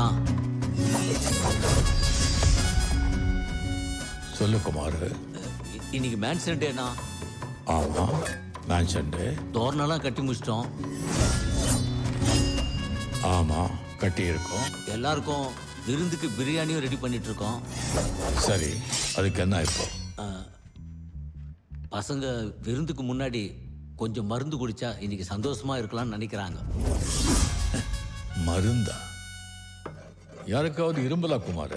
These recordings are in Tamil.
நான் சொல்லு குமார். இன்னைக்கு மேன்சன் டேண்ணா ஆமா மேன்ஷன் டே தோரணெல்லாம் கட்டி முடிச்சிட்டோம். ஆமா கட்டி இருக்கோம் எல்லாருக்கும் விருந்துக்கு பிரியாணியும் ரெடி பண்ணிட்டு இருக்கோம் சரி அதுக்கு என்ன இப்போ? பசங்க விருந்துக்கு முன்னாடி கொஞ்சம் மருந்து குடிச்சா இன்னைக்கு சந்தோஷமா இருக்கலாம்னு நினைக்கிறாங்க. மருந்தா? யாருக்காவது இரும்பலா குமார்?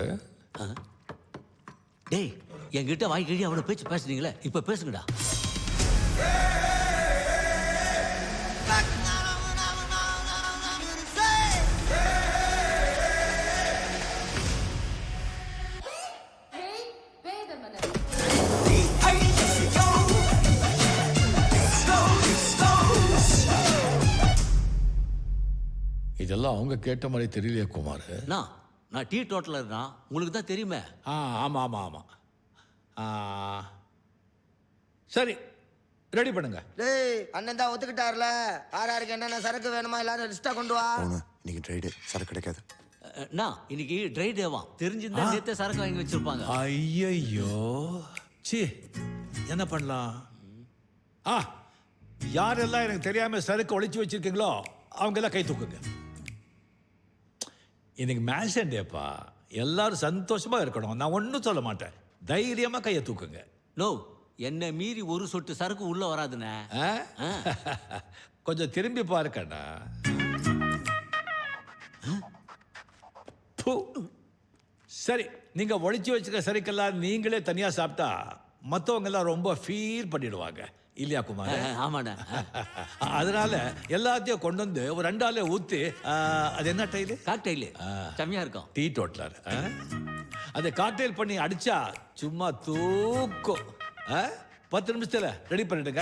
டேய் என்கிட்ட வாய் கழி அவனை பேச்சு பேசுனீங்களே இப்போ பேசுங்கடா. இதெல்லாம் அவங்க கேட்ட மாதிரி தெரியலையே குமார். நான் நான் டீ டோட்டலர் தான் உங்களுக்கு தான் தெரியுமே. ஆ ஆமாம் ஆமாம் ஆமாம் சரி ரெடி பண்ணுங்க. டேய் அண்ணன் தான் ஒத்துக்கிட்டார்ல. ஆறாருக்கு என்னென்ன சரக்கு வேணுமா எல்லாரும் லிஸ்டா கொண்டு வா. இன்னைக்கு ட்ரைடு சரக்கு கிடைக்காது. நான் இன்னைக்கு ட்ரை டேவாம் தெரிஞ்சிருந்தா நேத்தே சரக்கு வாங்கி வச்சிருப்பாங்க. ஐயையோ. சி என்ன பண்ணலாம்? ஆ யாரெல்லாம் எனக்கு தெரியாம சரக்கு ஒளிச்சு வச்சிருக்கீங்களோ அவங்க எல்லாம் கை தூக்குங்க. இன்னைக்கு மேன்ஷன் டேப்பா. எல்லாரும் சந்தோஷமா இருக்கணும். நான் ஒன்றும் சொல்ல மாட்டேன். தைரியமா கையை தூக்குங்க. நோ என்னை மீறி ஒரு சொட்டு சரக்கு உள்ள வராதுண்ணே. கொஞ்சம் திரும்பி பாருக்கண்ணா. சரி நீங்க ஒளிச்சு வச்சுக்க சரிக்கெல்லாம் நீங்களே தனியா சாப்பிட்டா மத்தவங்க எல்லாம் ரொம்ப ஃபீல் பண்ணிடுவாங்க. இல்லையா குமார்? ஆமாண்ணே. அதனால எல்லாத்தையும் கொண்டு வந்து ஒரு ரெண்டாலே ஊத்தி ஆ, அது என்ன டைலு காக்டைலு செம்மையா இருக்கும். டீ டோட்டலர் அதை காக்டெயில் பண்ணி அடிச்சா சும்மா தூக்கும்? பத்து நிமிஷத்துல ரெடி பண்ணிடுங்க.